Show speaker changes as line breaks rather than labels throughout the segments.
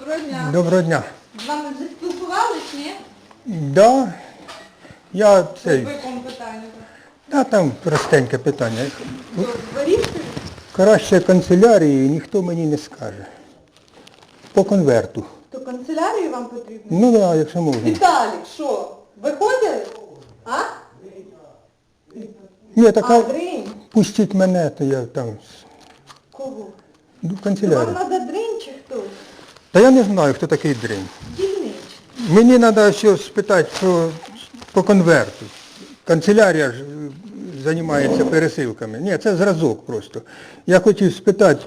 Доброго дня.
Доброго дня.
З вами вже спілкувались, ні?
Да, я цей,
По якому питанню?
да, там простеньке питання.
Вирішили?
Краще канцелярії ніхто мені не скаже. По конверту.
То канцелярію вам потрібно?
Ну да, якщо можна.
Віталік, що? Виходили? А?
Ні, так
А,
а пустіть мене, то я там
Кого?
ну, в
Вам
канцелярію.
треба дринь чи хто?
Та я не знаю, хто такий дрень. Мені треба ще спитати про, по конверту. Канцелярія ж е, займається пересилками. Ні, це зразок просто. Я хотів спитати,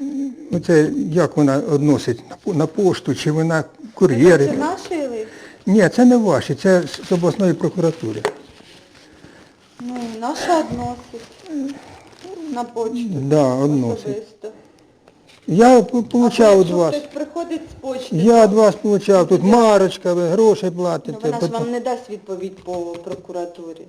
м, оце, як вона відносить на пошту, чи вона
Це наші лист?
Ні, це не ваші, це з обласної прокуратури.
Ну, наша односить. На почту.
Да, односить. Я получав від вас.
хтось приходить з почти,
Я від вас получав. Тут марочка, ви гроші
ну, вона ж вам не дасть відповідь по прокуратурі.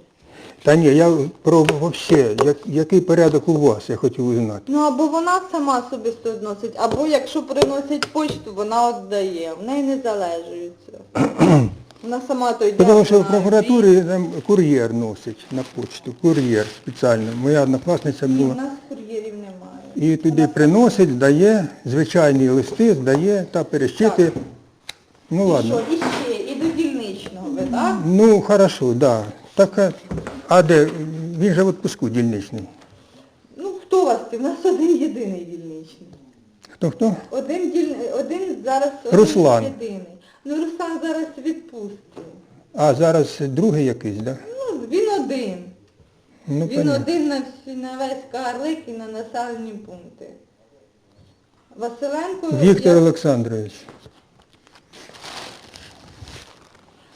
Та ні, я про вообще, як, який порядок у вас, я хотів узнати.
Ну або вона сама особисто відносить, або якщо приносять почту, вона віддає. В неї не залежується. Вона сама той день.
Тому що в прокуратурі там кур'єр носить на почту, кур'єр спеціально. Моя однокласниця
Ні,
була.
в нас кур'єрів немає.
І туди приносить, дає, звичайні листи здає та перещитує. Ну
І
ладно.
що, і ще, і до дільничного ви, так?
Ну, хорошо, так. Да. Так, а- а де? Він же в відпуску дільничний.
Ну хто у вас? У нас один єдиний дільничний.
Хто хто?
Один діль... один зараз один
Руслан.
єдиний. Ну Руслан зараз відпустив.
А зараз другий якийсь, так? Да?
Ну, він один.
Ну,
Він
понятно.
один на, всі, на весь Карлик і на населені пункти. Василенко...
Віктор
я-
Олександрович.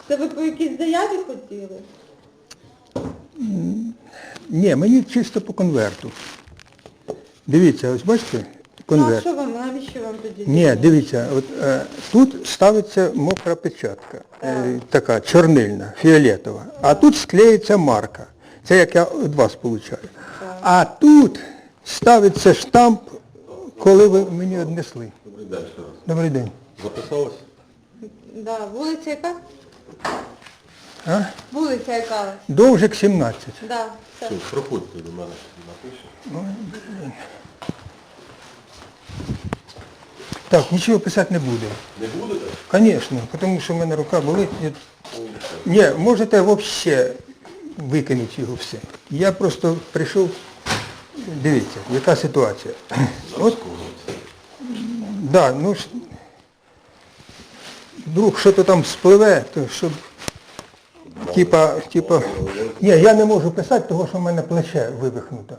Це ви по якійсь заяві хотіли?
Ні, мені чисто по конверту. Дивіться, ось бачите,
Ну, а що вам, навіщо вам тоді?
Ні, дивіться, от е, тут ставиться мокра печатка, е, така чорнильна, фіолетова, а тут склеїться марка. Це як я від вас получаю. А тут ставиться штамп, коли ви мені однесли.
Добрий день ще раз.
Добрий день.
Записалась?
Да, вулиця яка?
А?
Вулиця яка?
Довжик 17.
Да, все.
Все, проходьте до мене, напишу.
Так, нічого писати не буде.
Не будете?
Звісно, тому що в мене рука болить. Ні, можете взагалі викинути його все. Я просто прийшов, дивіться, яка ситуація. От, да, ну, вдруг що-то там спливе, то щоб, типа, типа, ні, я не можу писати, тому що в мене плече вивихнуте.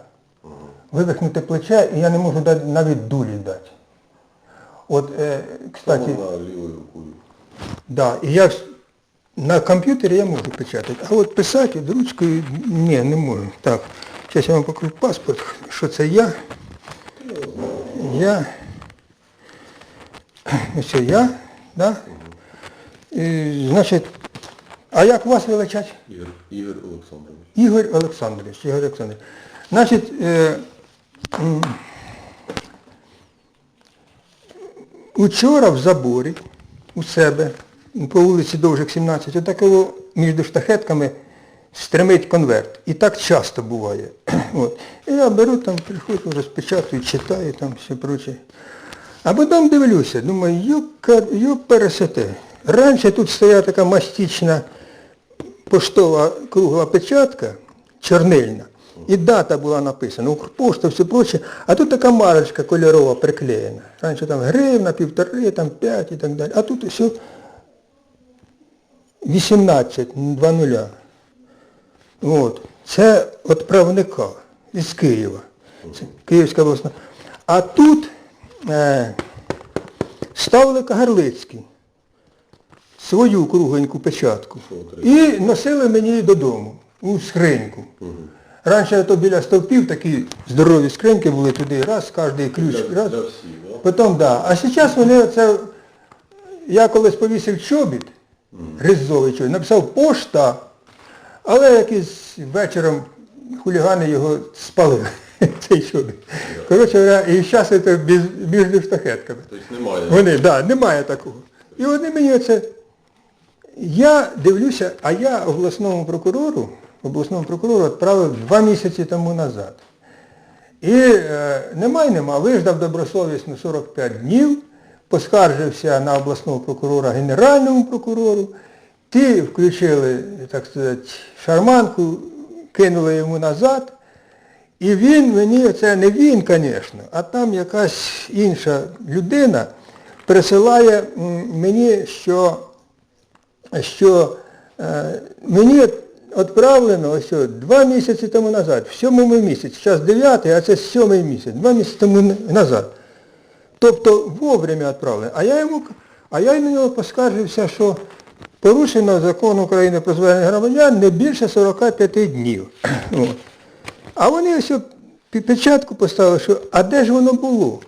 Вивихнуте плече, і я не можу навіть дулі дати. От, е, кстати. Да, і я на комп'ютері я можу печатати, а от писати ручкою ні, не можу. Так, зараз я вам покажу паспорт, що це я. Я. Це я, да? І, значить, а як вас величать?
Ігор, Ігор Олександрович.
Ігор Олександрович, Ігор Олександрович. Значить, е, м, учора в заборі у себе по вулиці Довжик 17, отакого між штахетками стримить конверт. І так часто буває. От. І я беру там, приходжу, розпечатую, читаю там все проче. А потім дивлюся, думаю, йока, йоп пересете. Раніше тут стояла така мастична поштова кругла печатка, чорнильна, і дата була написана, Укрпошта, все проче, а тут така марочка кольорова приклеєна. Раніше там гривна, півтори, там п'ять і так далі. А тут все 18, два нуля. От. Це відправника із Києва. Це Київська обласна. А тут е, ставили Кагарлицький свою кругленьку печатку. І носили мені додому, у скриньку. Раніше то біля стовпів такі здорові скриньки були туди, раз, кожний ключ, раз. Потім, да. А зараз вони це, я колись повісив чобіт, ризовий чобіт, написав пошта, але якийсь вечором хулігани його спалили. Цей чоловік. Коротше говоря, і зараз це між штахетками.
Тобто немає.
Вони, так, да, немає такого. І вони мені оце. Я дивлюся, а я обласному прокурору, обласному прокурору відправив два місяці тому назад. І е, немає нема, виждав добросовісно 45 днів, поскаржився на обласного прокурора генеральному прокурору, ті включили, так сказати, шарманку, кинули йому назад. І він мені, це не він, звісно, а там якась інша людина присилає мені, що, що е, мені відправлено ось два місяці тому назад, в сьомому місяці, зараз дев'ятий, а це сьомий місяць, два місяці тому назад. Тобто вовремя відправлено. А я йому, а я на нього поскаржився, що порушено закон України про звернення громадян не більше 45 днів. А вони ось печатку поставили, що а де ж воно було?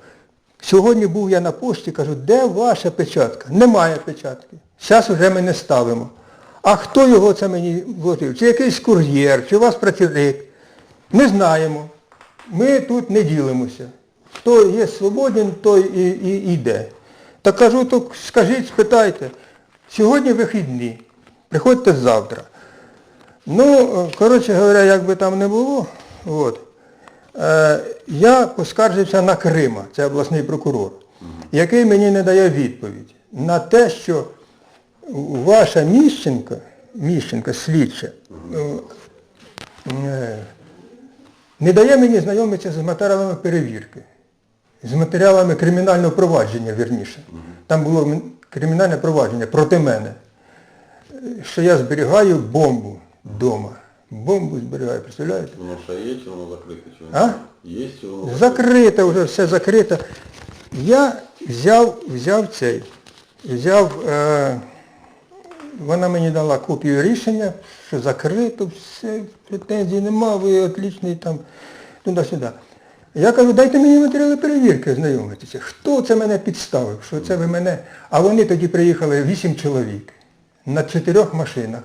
Сьогодні був я на пошті, кажу, де ваша печатка? Немає печатки. Зараз вже ми не ставимо. А хто його це мені вложив? Чи якийсь кур'єр, чи у вас працівник? Не знаємо. Ми тут не ділимося. Хто є свободен, той і, і йде. Та кажу, то скажіть, спитайте. Сьогодні вихідні. Приходьте завтра. Ну, коротше говоря, як би там не було, от, е, я поскаржився на Крима, це обласний прокурор, який мені не дає відповідь на те, що ваша Міщенка, Міщенка, слідча, е, не дає мені знайомитися з матеріалами перевірки, з матеріалами кримінального провадження, вірніше. Там було кримінальне провадження проти мене що я зберігаю бомбу вдома. Бомбу зберігаю, представляєте?
Воно ще є, чи воно закрите? Чи воно
А?
Є, чи воно
Закрите вже, все закрите. Я взяв, взяв цей, взяв, е, вона мені дала копію рішення, що закрито, все, претензій нема, ви отлічний там, туди-сюди. Я кажу, дайте мені матеріали перевірки знайомитися. Хто це мене підставив? Що це ви мене? А вони тоді приїхали вісім чоловік на чотирьох машинах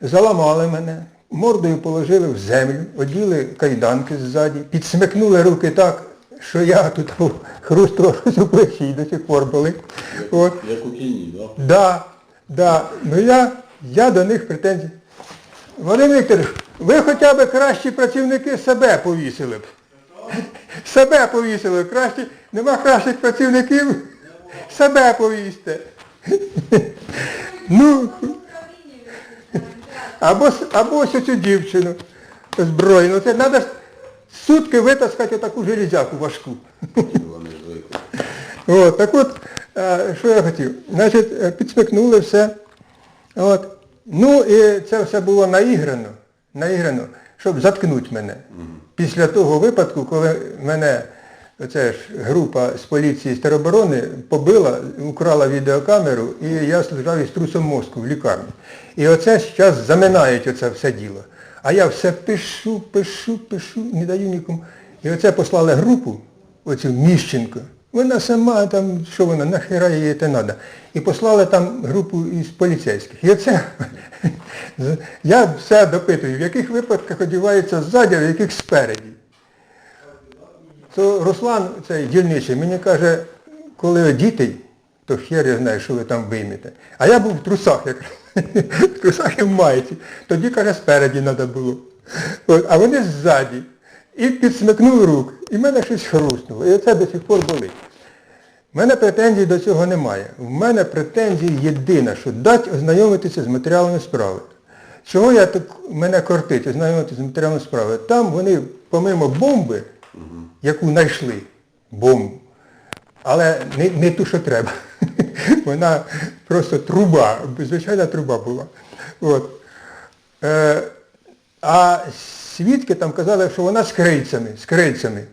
заламали мене, мордою положили в землю, оділи кайданки ззаді, підсмикнули руки так, що я тут хруст трошки з плечі до сих пор болить. От.
Як у кіні, так? Да?
Да, да. Ну я, я до них претензій. Володимир Вікторович, ви хоча б кращі працівники себе повісили б. Себе повісили б. Кращі, нема кращих працівників, себе повісьте. Ну, або, або ось цю дівчину збройну. Це треба сутки витаскати таку железяку важку. От, так от, е, що я хотів? Значить, е, підсмикнули все. От. Ну і це все було наіграно, наіграно, щоб заткнути мене. Після того випадку, коли мене оця ж група з поліції з тероборони побила, украла відеокамеру, і я лежав із трусом мозку в лікарні. І оце зараз заминають оце все діло. А я все пишу, пишу, пишу, не даю нікому. І оце послали групу, оцю Міщенко. Вона сама там, що вона, нахера їй це треба. І послали там групу із поліцейських. І оце я все допитую, в яких випадках одіваються ззаді, а в яких спереді. То Руслан, цей дільничий, мені каже, коли одітий, то хер я знаю, що ви там виймете. А я був в трусах, як в трусах і в майці. Тоді, каже, спереді треба було. А вони ззаді. І підсмикнув рук. І в мене щось хрустнуло. І оце до сих пор болить. У мене претензій до цього немає. В мене претензії єдина, що дати ознайомитися з матеріалами справи. Чого я так, мене кортить ознайомитися з матеріалами справи? Там вони, помимо бомби, яку знайшли, бомбу, але не, не ту, що треба. Вона просто труба, звичайна труба була. От. Е, а свідки там казали, що вона з крильцями, з крильцями.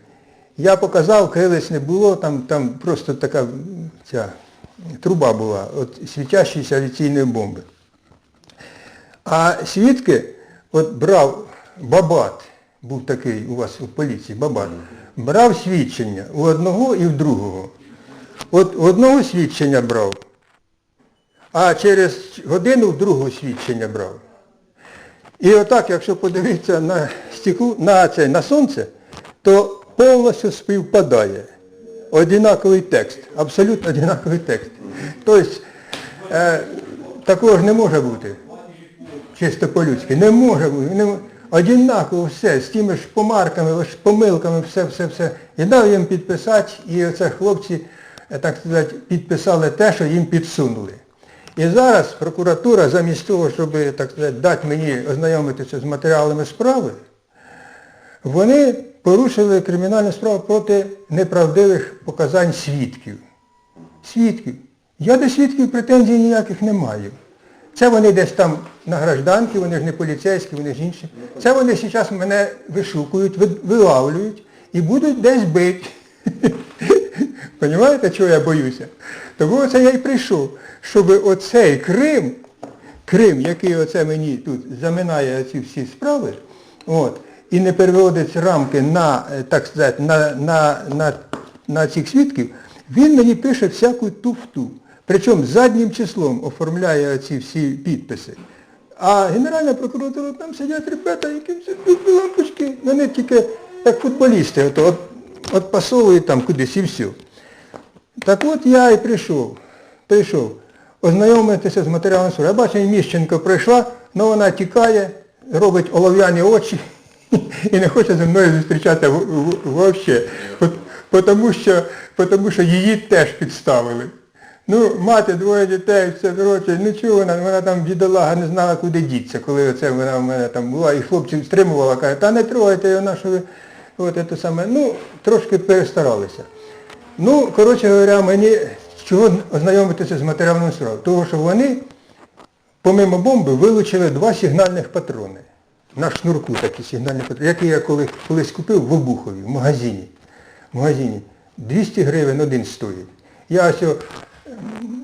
Я показав, крилець не було, там, там просто така ця труба була, от світящіся авіаційної бомби. А свідки, от брав Бабат, був такий у вас у поліції, Бабат, брав свідчення у одного і в другого. От у одного свідчення брав, а через годину в другого свідчення брав. І отак, якщо подивитися на стекло, на це, на сонце, то повністю співпадає. Одинаковий текст, абсолютно одинаковий текст. Тобто, е, такого ж не може бути. Чисто по-людськи. Не може бути. Не Одинаково все, з тими ж помарками, ж помилками, все, все, все. І дав їм підписати, і оце хлопці, е, так сказати, підписали те, що їм підсунули. І зараз прокуратура, замість того, щоб так сказати, дати мені ознайомитися з матеріалами справи, вони порушили кримінальну справу проти неправдивих показань свідків. Свідків. Я до свідків претензій ніяких не маю. Це вони десь там на гражданці, вони ж не поліцейські, вони ж інші. Це вони зараз мене вишукують, вилавлюють і будуть десь бити. Понімаєте, чого я боюся? Тому оце я й прийшов, щоб оцей Крим, Крим, який оце мені тут заминає ці всі справи, от, і не переводить рамки на, е, так сказати, на, на, на, на цих свідків, він мені пише всяку туфту. Причому заднім числом оформляє ці всі підписи. А Генеральна прокуратура там сидять ребята, які лампочки, вони тільки як футболісти, от, от, от пасовують там кудись і все. Так от я і прийшов, прийшов ознайомитися з матеріалом справи. Я бачу, Міщенко прийшла, але вона тікає, робить олов'яні очі і не хоче зі мною зустрічатися взагалі. Тому що, тому що її теж підставили. Ну, мати, двоє дітей, все коротше, нічого вона, вона там бідолага не знала, куди діться, коли оце вона в мене там була, і хлопців стримувала, каже, та не трогайте його, на що ви, от це саме. Ну, трошки перестаралися. Ну, коротше говоря, мені чого ознайомитися з матеріалом справи? Тому що вони, помимо бомби, вилучили два сигнальних патрони. На шнурку такі сигнальні патрони, які я коли, колись купив в Обухові, в магазині. В магазині. 200 гривень один стоїть. Я ось,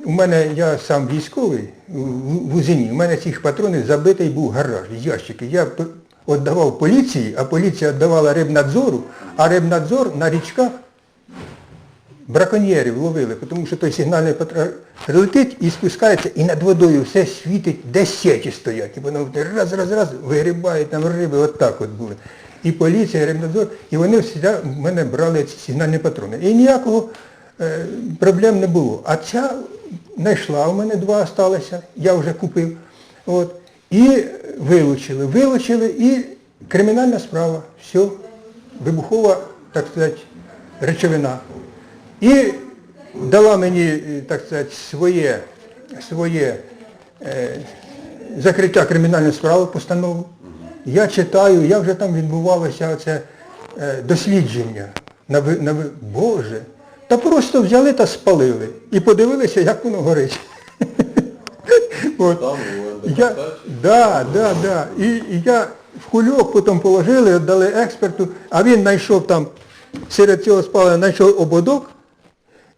у мене, я сам військовий, в, в Узині, у мене цих патронів забитий був гараж, ящики. Я віддавав поліції, а поліція віддавала рибнадзору, а рибнадзор на річках браконьєрів ловили, тому що той сигнальний патруль летить і спускається, і над водою все світить, де сеті стоять. І воно раз, раз, раз, вигрібають там риби, от так от були. І поліція, і рибнадзор, і вони всі в мене брали ці сигнальні патрони. І ніякого е, проблем не було. А ця знайшла, у мене два залишилися, я вже купив. От, і вилучили. Вилучили і кримінальна справа. Все. Вибухова, так сказати, речовина. І дала мені, так сказати, своє, своє е, закриття кримінальної справи, постанову. Я читаю, як вже там відбувалося оце е, дослідження. На, на, Боже. Та просто взяли та спалили. І подивилися, як воно горить. От.
У
Я, да, да, да. І, і я в кульок потім положили, віддали експерту, а він знайшов там, серед цього спалення, знайшов ободок,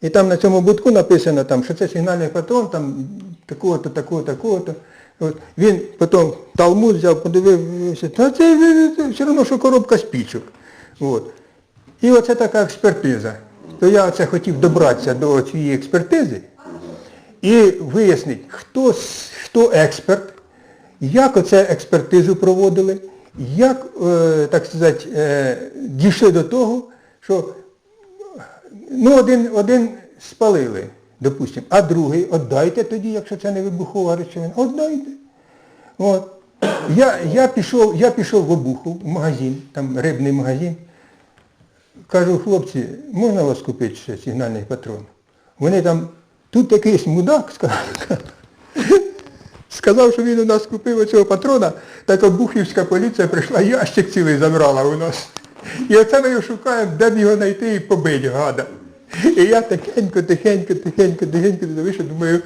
і там на цьому будку написано, там, що це сигнальний патрон, там такого-то, такого-то, такого-то. От. Він потім талмуд взяв, подивився, та це, це все одно, що коробка спічок. От. І оце така експертиза. То я оце хотів добратися до цієї експертизи і вияснити, хто, хто експерт, як оце експертизу проводили, як, е, так сказати, е, дійшли до того, що ну, один, один спалили, допустимо, а другий віддайте тоді, якщо це не вибухова речовина, віддайте. От. Я, я, пішов, я пішов в Обухов, в магазин, там рибний магазин. Кажу, хлопці, можна у вас купити ще сигнальний патрон? Вони там, тут якийсь мудак сказав, що він у нас купив оцього патрона, так обухівська поліція прийшла, ящик цілий забрала у нас. І оце ми його шукаємо, де б його знайти і побити, гада. І я тихенько, тихенько, тихенько, тихенько вийшов, думаю,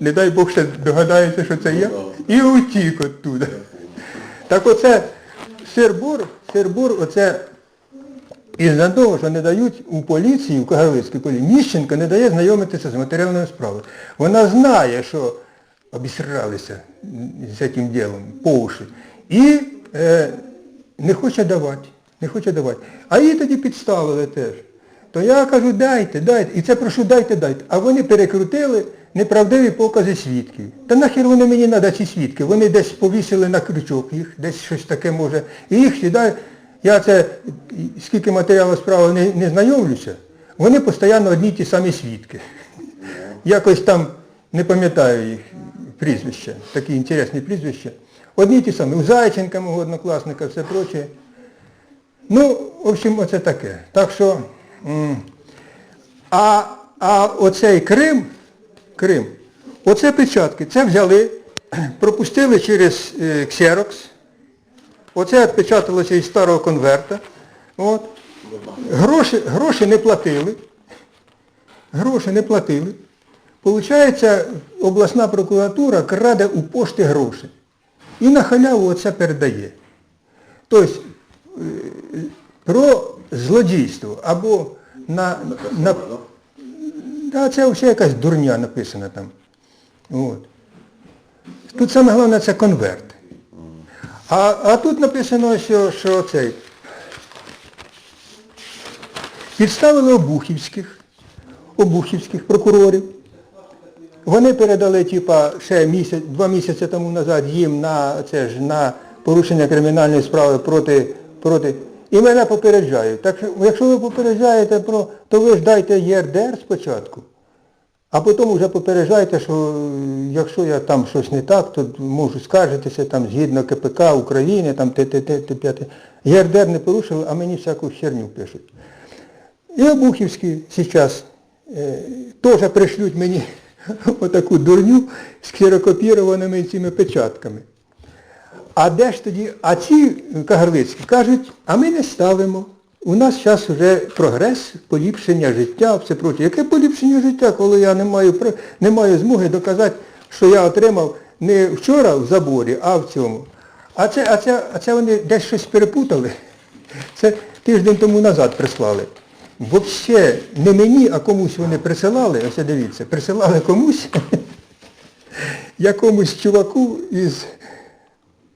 не дай Бог ще догадається, що це я. І утік оттуда. Так оце Сербур, Сербур, оце із-за того, що не дають у поліції, у Кагарлицькій поліції, Міщенко не дає знайомитися з матеріальною справою. Вона знає, що обісралися з цим ділом по уші. І е, не хоче давати. Не хоче давати. А її тоді підставили теж. То я кажу, дайте, дайте. І це прошу, дайте, дайте. А вони перекрутили неправдиві покази свідків. Та нахер вони мені треба ці свідки? Вони десь повісили на крючок їх, десь щось таке може. І їх сідають. Я це скільки матеріалу справи не, не знайомлюся, вони постійно одні ті самі свідки. Якось там не пам'ятаю їх прізвища, такі інтересні прізвища. Одні ті самі. У Зайченка, мого однокласника, все проче. Ну, в общем, оце таке. Так що, а, а оцей Крим, Крим, оце печатки, це взяли, пропустили через ксерокс, оце відпечаталося із старого конверта. От. Гроші, гроші не платили. Гроші не платили. Получається, обласна прокуратура краде у пошти гроші. І на халяву оце передає. Тобто е, про злодійство або на, на,
Да?
Це взагалі якась дурня написана там. От. Тут саме головне це конверт. А, а тут написано, що, що цей. Підставили обухівських, обухівських прокурорів. Вони передали, типа, ще місяць, два місяці тому назад їм на це ж на порушення кримінальної справи проти, проти. І мене попереджають. Так що, якщо ви попереджаєте про, то ви ж дайте ЄРДР спочатку. А потім вже попереджайте, що е, якщо я там щось не так, то можу скаржитися там згідно КПК України, там т-т-т, т-5. ЄРДР не порушили, а мені всяку херню пишуть. І Обухівські зараз е, теж пришлють мені отаку дурню з ксерокопірованими цими печатками. А де ж тоді, а ці кагарлицькі кажуть, а ми не ставимо. У нас зараз вже прогрес, поліпшення життя, все проче. Яке поліпшення життя, коли я не маю, не маю змоги доказати, що я отримав не вчора в заборі, а в цьому. А це, а це, а це вони десь щось перепутали. Це тиждень тому назад прислали. Взагалі не мені, а комусь вони присилали, ось дивіться, присилали комусь, якомусь чуваку із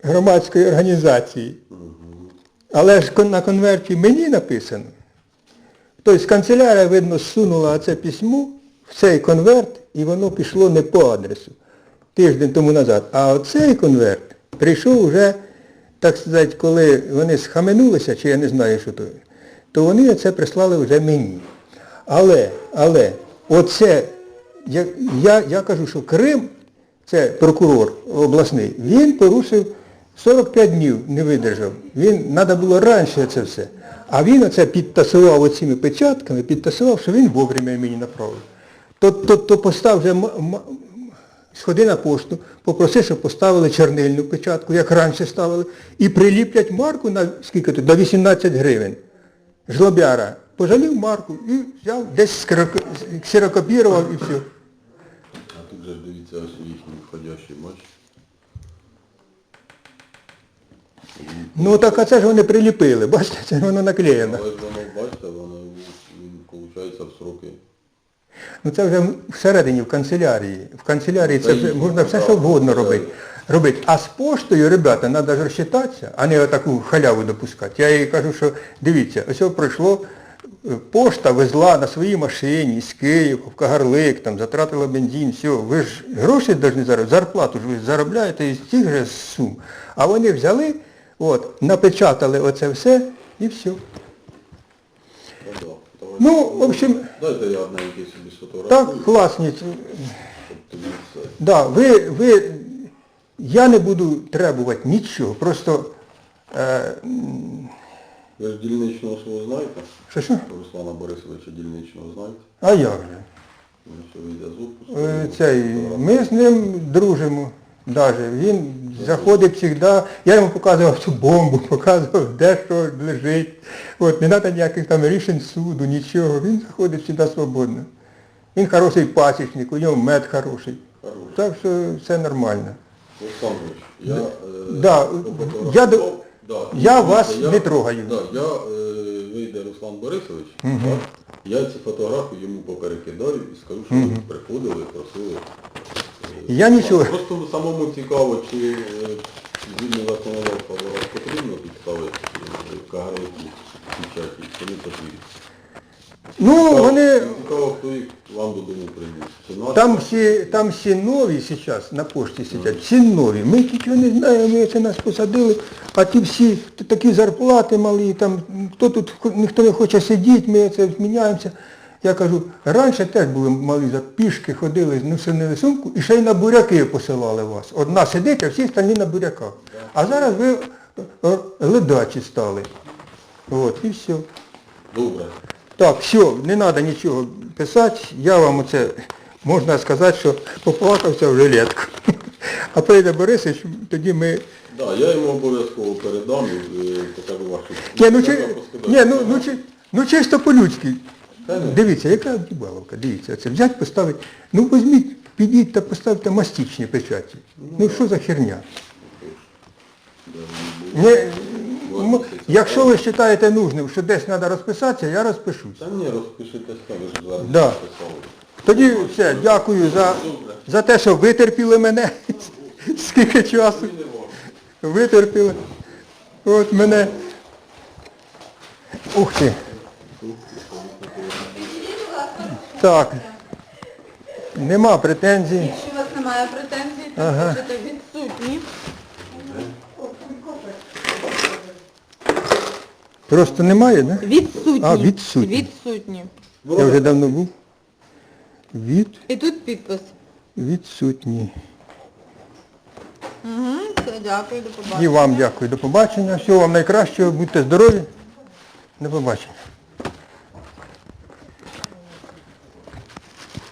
громадської організації. Але ж на конверті мені написано. Тобто канцелярія, видно, сунула це письмо в цей конверт, і воно пішло не по адресу. Тиждень тому назад. А оцей конверт прийшов вже, так сказати, коли вони схаменулися, чи я не знаю, що то, то вони це прислали вже мені. Але, але, оце, я, я, я кажу, що Крим, це прокурор обласний, він порушив 45 днів не видержав. Він, треба було раніше це все. А він оце підтасував оцими печатками, підтасував, що він вовремя мені направив. То, то, то постав вже, сходи на пошту, попроси, щоб поставили чернильну печатку, як раніше ставили, і приліплять марку на скільки тут, до 18 гривень. Жлобяра. Пожалів марку і взяв, десь ксерокопірував і все.
А тут же дивіться ось їхній входящий матч.
Ну так а це ж вони приліпили, бачите, це воно наклеєно.
Але ж воно, бачите, воно він, виходить, в сроки.
Ну це вже всередині, в канцелярії. В канцелярії це вже можна все що вгодно робити. робити. А з поштою, ребята, треба ж розчитатися, а не отаку халяву допускати. Я їй кажу, що дивіться, ось пройшло, е, пошта везла на своїй машині з Києва, в Кагарлик, там, затратила бензин, все. Ви ж гроші повинні заробляти, зарплату ж ви заробляєте із тих же сум. А вони взяли, от, напечатали оце все і все.
Ну,
в общем,
Дайте я одненький собі сфотографую.
так, класні. Да, ви, ви, я не буду требувати нічого, просто, е,
Ви ж дільничного свого знаєте?
що що?
Руслана Борисовича дільничного знаєте?
А як же? Е, Цей, ми з ним дружимо. Даже. Він заходить завжди, я йому показував цю бомбу, показував, де що лежить. От, не треба ніяких там рішень суду, нічого. Він заходить завжди свободно. Він хороший пасічник, у нього мед хороший.
Хороший.
Так що все нормально.
Олександрович, я... е,
Да,
пофотографував.
я до-
Да,
я вас не трогаю.
Да, я, е, вийде Руслан Борисович, так, я ці фотографії йому поперекидаю і скажу, що ви приходили, просили.
Я нічого.
Просто самому цікаво, чи е, згідно законодавства потрібно підставити е, кагарики печаті, чи не потрібно.
Ну, вони,
Цікаво, хто їх вам додому приніс.
Там всі, там всі нові зараз на пошті сидять, всі нові. Ми нічого не знаємо, ми це нас посадили, а ті всі такі зарплати малі, там, хто тут, ніхто не хоче сидіти, ми це зміняємося. Я кажу, раніше теж були малі, за пішки ходили, носили сумку і ще й на буряки посилали вас. Одна сидить, а всі остальні на буряках. А зараз ви е, ледачі стали. От, і все.
Добре.
Так, все, не треба нічого писати. Я вам оце, можна сказати, що поплакався в жилетку. А прийде Борисович, тоді ми...
Да, я йому обов'язково передам і покажу вашу.
Ні, ну, чи... Ні, ну, ну, чи... ну чисто по-людськи. Дивіться, яка дібаловка, дивіться, це взять, поставити. Ну візьміть, підіть та поставте мастичні печаті. Ну що за херня? Ні, м- якщо ви вважаєте нужним, що десь треба розписатися, я розпишусь.
Та ні, розпишитесь там, ви ж звернення
Да.
написали.
Тоді все, дякую за, за те, що витерпіли мене. Скільки часу витерпіли. От мене. Ух ти. Так. Нема претензій.
Якщо у вас немає претензій, то
Ага.
можете відсутні.
Просто немає, не?
Відсутні.
А, відсутні.
Відсутні.
Я вже давно був. Від,
І тут підпис.
відсутні.
Угу, все, дякую, до побачення.
І вам дякую. До побачення. Всього вам найкращого. Будьте здорові. До побачення.